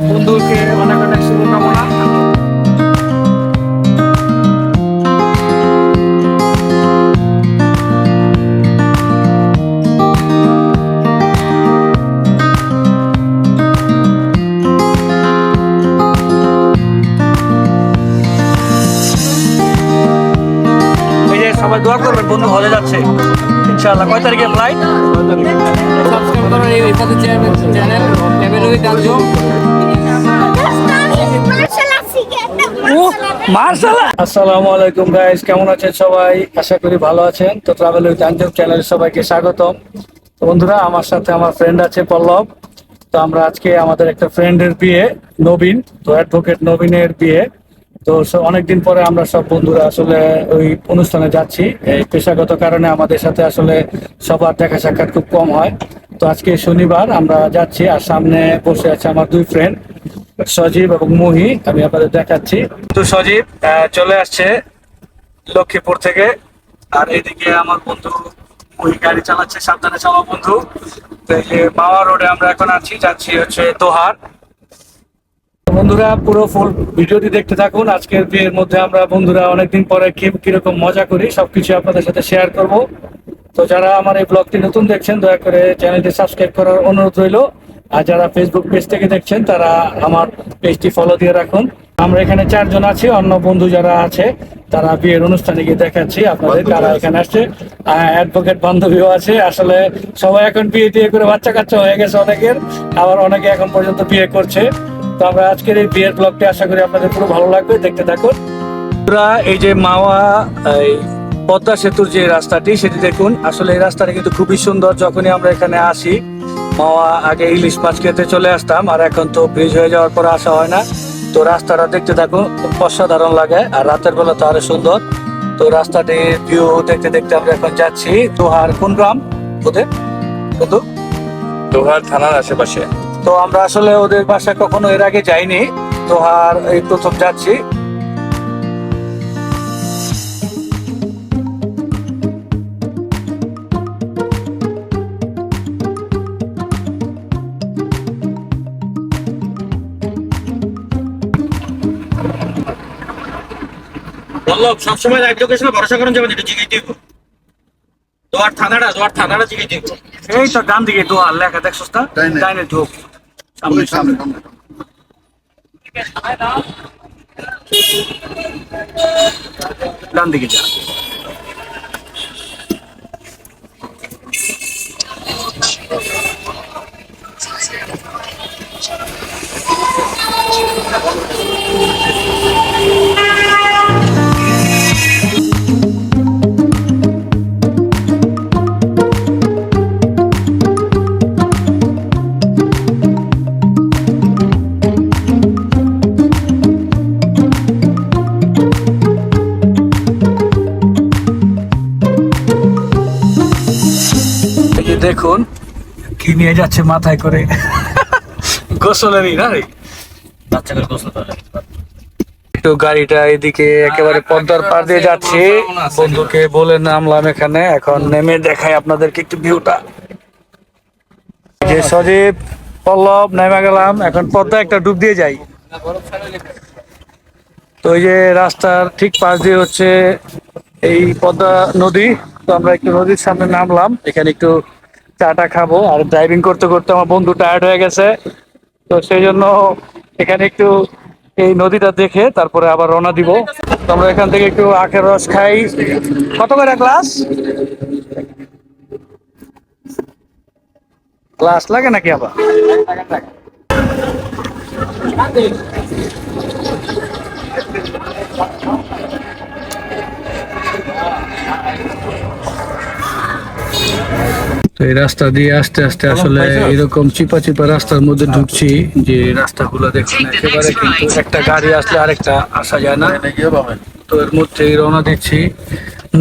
বন্ধুকে অনেক ইনশাআল্লাহ। কয় তারিখে ফ্লাইট সাবস্ক্রাইব করুন এই ইফাতে চ্যানেল চ্যানেল ট্যাবেল আসসালামু আলাইকুম গাইস কেমন আছেন সবাই? আশা করি ভালো আছেন। তো ট্রাভেল উইথ আঞ্জুম চ্যানেলে সবাইকে স্বাগতম। তো বন্ধুরা আমার সাথে আমার ফ্রেন্ড আছে পল্লব। তো আমরা আজকে আমাদের একটা ফ্রেন্ডের বিয়ে নবীন তো অ্যাডভোকেট নবীনের বিয়ে। তো অনেকদিন পরে আমরা সব বন্ধুরা আসলে ওই অনুষ্ঠানে যাচ্ছি। এই পেশাগত কারণে আমাদের সাথে আসলে সবার দেখা সাক্ষাৎ খুব কম হয়। তো আজকে শনিবার আমরা যাচ্ছি আর সামনে বসে আছে আমার দুই ফ্রেন্ড সজীব এবং মুহি। আমি আপনাদের দেখাচ্ছি। তো সজীব চলে আসছে লক্ষ্মীপুর থেকে। আর এদিকে আমার বন্ধু মুহি গাড়ি চালাচ্ছে, সাবধানে চালাও বন্ধু। তো এই যে মাওয়া রোডে আমরা এখন আছি, যাচ্ছি হচ্ছে দোহার। বন্ধুরা পুরো ফুল ভিডিওটি দেখতে থাকুন। আজকের বিয়ের মধ্যে আমরা বন্ধুরা অনেকদিন পরে কি কীরকম মজা করি সবকিছু আপনাদের সাথে শেয়ার করব। তো যারা আমার এই ব্লগটি নতুন দেখছেন দয়া করে চ্যানেলটি সাবস্ক্রাইব করার অনুরোধ রইল। আর যারা ফেসবুক পেজ থেকে দেখছেন তারা আমার পেজটি ফলো দিয়ে রাখুন। আমরা এখানে চারজন আছি অন্য বন্ধু যারা আছে তারা বিয়ের অনুষ্ঠানে গিয়ে দেখাচ্ছি। আপনাদের তারা এখানে আসছে। অ্যাডভোকেট বান্ধবীও আছে। আসলে সবাই এখন বিয়ে টিয়ে করে বাচ্চা কাচ্চা হয়ে গেছে অনেকের। আবার অনেকে এখন পর্যন্ত বিয়ে করছে। তো আমরা আজকের এই বিয়ের ব্লগটি আশা করি আপনাদের পুরো ভালো লাগবে, দেখতে থাকুন। আমরা এই যে মাওয়া পদ্মা সেতুর যে রাস্তাটি, সেটি দেখুন। আসলে এই রাস্তাটা কিন্তু খুবই সুন্দর। যখনই আমরা এখানে আসি, মাওয়া আগে ইলিশ মাছ খেতে চলে আসতাম, আর এখন তো ব্রিজ হয়ে যাওয়ার পর আসা হয় না। তো রাস্তাটা দেখতে থাকুন অসাধারণ লাগে, আর রাতের বেলা তো আরও সুন্দর। তো রাস্তাটির ভিউ দেখতে দেখতে আমরা এখন যাচ্ছি, দোহার কোন গ্রাম? ওদের? বন্ধু? দোহার থানার আশেপাশে। তো আমরা আসলে ওদের বাসায় কখনো এর আগে যাইনি। দোহার এই প্রথম যাচ্ছি। সবসময় এক লোকেশনে ভরসা করেন যাবেন এটা দিব। দোয়ার থানাটা দোয়ার থানাটা জিজ্ঞেস দিব। এই তো ডান দিকে দোহার লেখা দেখছস না ডাইনে। ডাইনে ঢোক। সামনে সামনে। ডান দিকে যা। দেখুন, কি নিয়ে যাচ্ছে মাথায় করে। গোসলেরই না রে একটু গাড়িটা এদিকে একেবারে পদ্মার পার দিয়ে যাচ্ছে। বন্ধুকে বলে নামলাম এখানে। এখন নেমে দেখাই আপনাদেরকে একটু ভিউটা। যে সজীব, পল্লব, নেমে গেলাম। এখন পদ্মা একটা ডুব দিয়ে যাই। তো এই যে রাস্তার ঠিক পাশ দিয়ে হচ্ছে এই পদ্মা নদী। তো আমরা একটু নদীর সামনে নামলাম। এখানে একটু চাটা খাব আর ড্রাইভিং করতে করতে আমার বন্ধু টায়ার্ড হয়ে গেছে। তো সেই জন্য এখানে একটু এই নদীটা দেখে তারপরে আবার রওনা দিব। আমরা এখান থেকে একটু আখের রস খাই। কত করে গ্লাস? গ্লাস লাগে নাকি আবার? তো এই রাস্তা দিয়ে আস্তে আস্তে আসলে এরকম চিপা চিপা রাস্তার মধ্যে ঢুকছি যে রাস্তাগুলো দেখুন একেবারে কিন্তু একটা গাড়ি আসলে আরেকটা আসা যায় না। তো এর মধ্যে রওনা দিচ্ছি।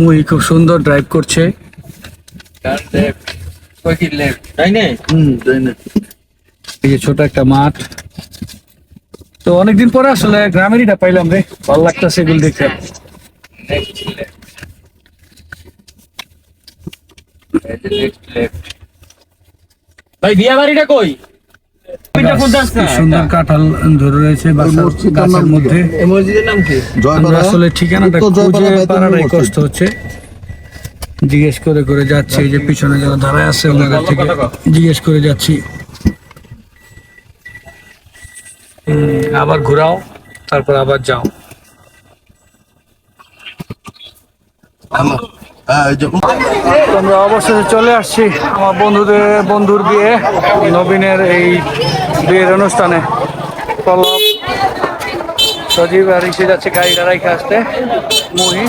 মুই খুব সুন্দর ড্রাইভ করছে। তাই না? হুম এই যে ছোট একটা মাঠ। তো অনেকদিন পরে আসলে গ্রামেরইটা পাইলাম রে। ভালো লাগতেছে এগুলো দেখতে। ভাই বিয়া বাড়িটা কই? সুন্দর কাঁঠাল ধরে রয়েছে গাছের মধ্যে। এই মসজিদের নাম কি? আমরা আসলে ঠিকানাটা খুঁজে পারাটাই কষ্ট হচ্ছে। জিজ্ঞেস করে করে যাচ্ছি যে পিছনে যারা দাঁড়ায় আছে ওনাদের থেকে জিজ্ঞেস করে যাচ্ছি। আবার ঘোরাও তারপর আবার যাও। আমরা অবশেষে চলে আসছি আমার বন্ধুদের, বন্ধুর বিয়ে, নবীনের এই বিয়ের অনুষ্ঠানে। পল্লব সজীব আর এসে যাচ্ছে গাড়িটা রাইখে আসতে মুহি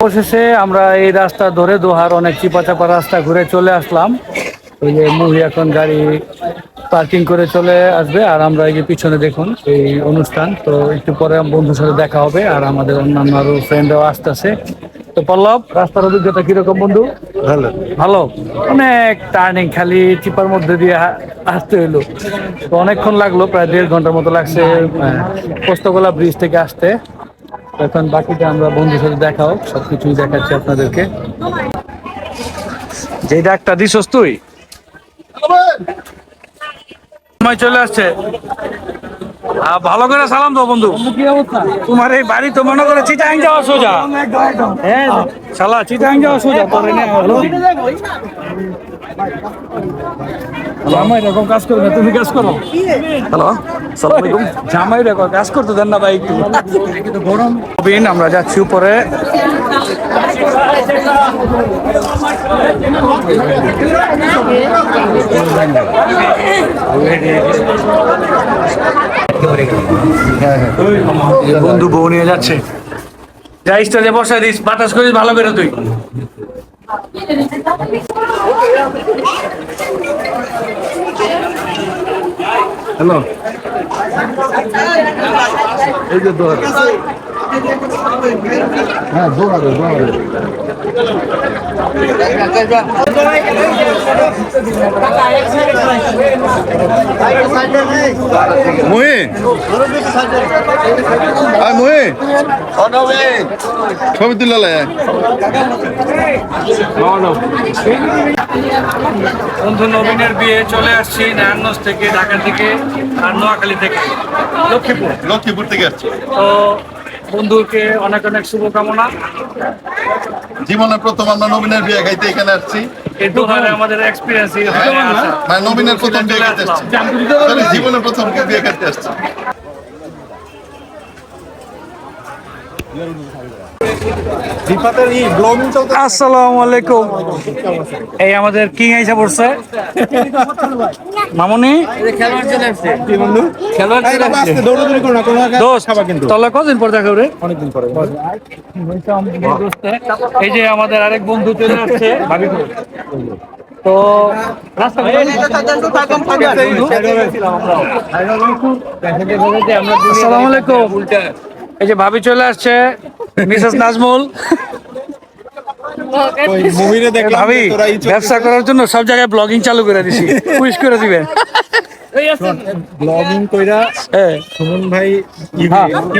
অবশেষে আমরা এই রাস্তা ধরে দোহার অনেক চিপা চাপা রাস্তা ঘুরে চলে আসলাম। ওই যে মুহি এখন গাড়ি পার্কিং করে চলে আসবে আর আমরা এই যে পিছনে দেখুন এই অনুষ্ঠান। তো একটু পরে বন্ধুর সাথে দেখা হবে আর আমাদের অন্যান্য আরও ফ্রেন্ডরাও আসতেছে। তো পল্লব রাস্তার অভিজ্ঞতা কীরকম বন্ধু? ভালো। ভালো। অনেক টার্নিং খালি চিপার মধ্যে দিয়ে আসতে হইল। তো অনেকক্ষণ লাগল প্রায় দেড় ঘণ্টার মতো লাগছে আহ, পোস্তগোলা ব্রিজ থেকে আসতে। এখন বাকিটা আমরা বন্ধুর সাথে দেখা হোক সবকিছুই দেখাচ্ছি আপনাদেরকে। যে ডাকটা দিছস তুই? সময় চলে আসছে। ভালো করে সালাম দাও বন্ধু। তোমার এই বাড়ি তো মনে করে চিটাং যাওয়া সোজা। হ্যাঁ শালা চিটাং যাওয়া সোজা তোর জামাই এরকম কাজ করবে তুমি কাজ করো। হ্যালো সালাম আলাইকুম। জামাই কাজ করতে দেন না ভাই গরম আমরা যাচ্ছি উপরে। বন্ধু বউ নিয়ে যাচ্ছে। যা স্টেজে বসাই দিস, বাতাস করিস, ভালো বেরো তুই। হ্যালো। এই যে হ্যাঁ দোয়ারে মহিন। আয় মহিন। ছবি তুলে বন্ধু নবীনের বিয়ে চলে আসছি নারায়ণগঞ্জ থেকে ঢাকা থেকে আর নোয়াখালী থেকে। লক্ষ্মীপুর। লক্ষ্মীপুর থেকে আসছি। তো বন্ধুকে অনেক অনেক শুভকামনা। জীবনে প্রথম আমরা নবীনের বিয়ে খাইতে এখানে আসছি। এই দোকানে আমাদের এক্সপিরিয়েন্স মানে নবীনের প্রথম বিয়ে খাইতে আসছি। জীবনে প্রথম বিয়ে খাইতে আসছি? আসসালামু আলাইকুম। এই আমাদের কিং আইসা পড়ছে। মামুনি? খেলোয়াড় চলে আসছে। কি বন্ধু? খেলোয়াড় চলে আসছে। দোস্ত তলে কদিন পর দেখা রে অনেকদিন পরে। এই যে আমাদের আরেক বন্ধু চলে আসছে তো রাস্তা আসসালামু আলাইকুম। এই যে ভাবি চলে আসছে। মিসেস নাজমুল? ভাবি ব্যবসা করার জন্য সব জায়গায় ব্লগিং চালু করে দিছি। উইশ করে দিবেন। ব্লগিং কইরা হ্যাঁ সুমন ভাই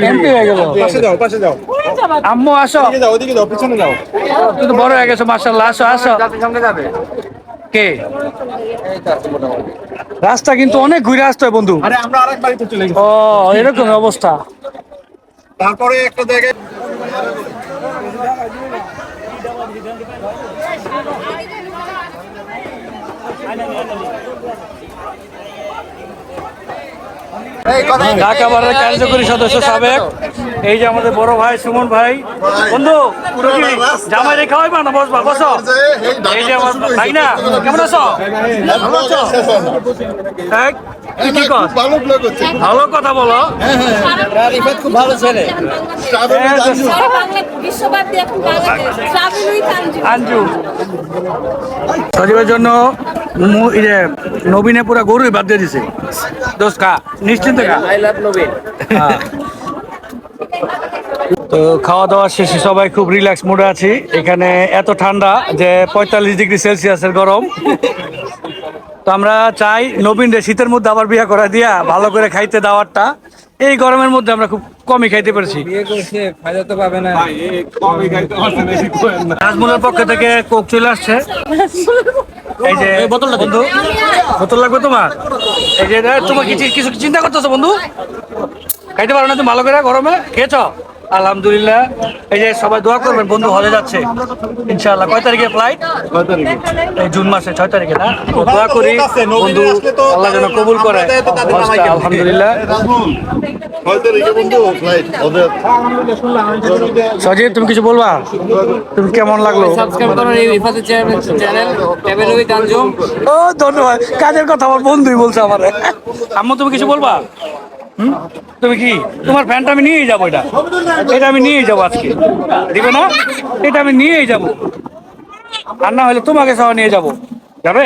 এমপি গেল। পাশে যাও পাশে যাও। আম্মু আসো। যাও ওদিকে যাও পিছনে যাও। তুই তো বড় হয়ে গেছো আসো আসো। সঙ্গে যাবে কে? রাস্তা কিন্তু অনেক ঘুরে আসতে হয় বন্ধু। আরে আমরা আরেক বাড়িতে চলে গেছি। ও এরকম অবস্থা। তারপরে একটা জায়গায় ঢাকা বারের কার্যকরী সদস্য সাবেক এই যে আমাদের বড় ভাই সুমন ভাই। বন্ধু জামাই রেখা হয় না? বসবা বসো। এই যে আমার ভাই না কেমন আছো? ভালো কি ব্লগ হচ্ছে কথা বলো। রিফাত খুব ভালো ছেলে। হ্যাঁ, আঞ্জু আঞ্জু সজীবের জন্য নবীনে পুরা গরুই বাদ দিয়ে দিছে। দোষ খা নিশ্চিন্তে খা। I love Nabin. তো খাওয়া দাওয়া শেষে সবাই খুব রিল্যাক্স মুডে আছি। এখানে এত ঠান্ডা যে পঁয়তাল্লিশ ডিগ্রি সেলসিয়াসের গরম। তো আমরা চাই নবীন রে শীতের মধ্যে আবার বিয়ে করা দিয়া ভালো করে খাইতে দাওয়ারটা এই গরমের মধ্যে আমরা খুব কমই খাইতে পেরেছি। বিয়ে করছে ফায়দা তো পাবে না। নাজমুলের পক্ষ থেকে কোক চলে আসছে। এই যে বোতলটা বন্ধু বোতল লাগবে তোমার? এই যে তোমার কিছু কিছু চিন্তা করতেছো বন্ধু? খাইতে পারো না তুমি ভালো করে গরমে? খেয়েছ? আলহামদুলিল্লাহ। এই যে সবাই দোয়া করবেন বন্ধু হলে যাচ্ছে। ইনশাআল্লাহ। কয় তারিখে ফ্লাইট এই জুন মাসে ছয় তারিখে না? দোয়া করি বন্ধু আল্লাহ যেন কবুল করে। আলহামদুলিল্লাহ। ছয় তারিখে বন্ধু? ফ্লাইট ওদের সজিব তুমি কিছু বলবা? তুমি কেমন লাগল? ও ধন্যবাদ। কাজের কথা আমার বন্ধুই বলছে আমার। আম্মু তুমি কিছু বলবা? তুমি কি? তোমার ফ্যানটা আমি নিয়েই যাব এটা। এটা আমি নিয়েই যাব আজকে। দিবে না? এটা আমি নিয়েই যাব। আর না হলে তোমাকে সহ নিয়ে যাব। যাবে?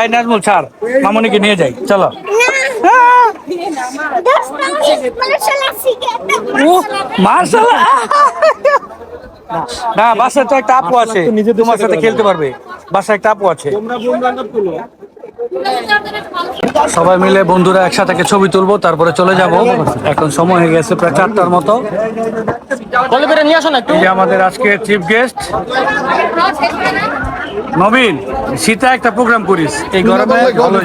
এই নাজমুল ছাড়। মামনিকে নিয়ে যাই। চলো। না বাসায় তো একটা আপু আছে। তোমার সাথে খেলতে পারবে। বাসায় একটা আপু আছে। সবাই মিলে বন্ধুরা একসাথে ছবি তুলবো তারপরে চলে যাব। এখন সময় হয়ে গেছে প্রায় চারটার মতো। নিয়ে একটু। আমাদের আজকে চিফ গেস্ট নবীন। সীতা একটা প্রোগ্রাম করিস। এই গরমে ভালো।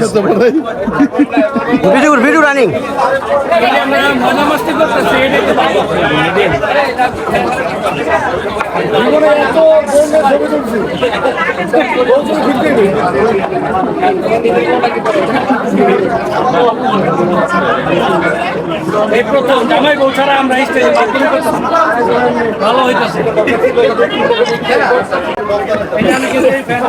ভিডিও ভিডিও রানিং এই প্রথম জামাই বউ ছাড়া আমরা স্টেজে না। ভালো হইতাছে এটা আমি কিন্তু এই ফ্যান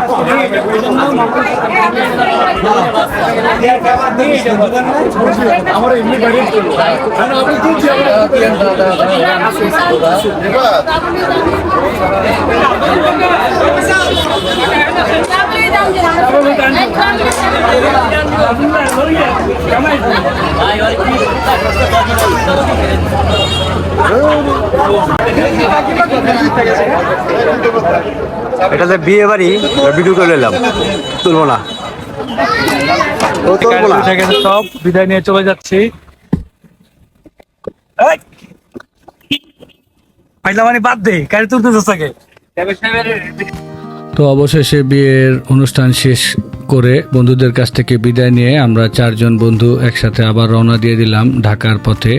এটাতে বিয়ে বাড়ি ভিডিও করে নিলাম। তুলবো না। সব বিদায় নিয়ে চলে যাচ্ছি! পাইলামানি বাদ দে গাড়ি তুলতে থাকে তো অবশেষে বিয়ের অনুষ্ঠান শেষ করে বন্ধুদের কাছ থেকে বিদায় নিয়ে আমরা চারজন বন্ধু একসাথে আবার রওনা দিয়ে দিলাম ঢাকার পথে।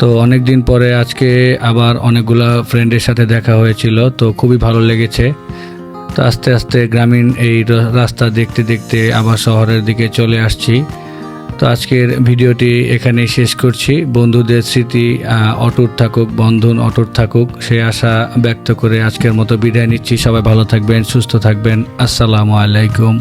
তো অনেক দিন পরে আজকে আবার অনেকগুলা ফ্রেন্ডের সাথে দেখা হয়েছিল তো খুবই ভালো লেগেছে। তো আস্তে আস্তে গ্রামীণ এই রাস্তা দেখতে দেখতে আবার শহরের দিকে চলে আসছি। তো আজকের ভিডিওটি এখানেই শেষ করছি। বন্ধুদের স্মৃতি অটুট থাকুক, বন্ধন অটুট থাকুক সে আশা ব্যক্ত করে আজকের মতো বিদায় নিচ্ছি। সবাই ভালো থাকবেন, সুস্থ থাকবেন। আসসালামু আলাইকুম।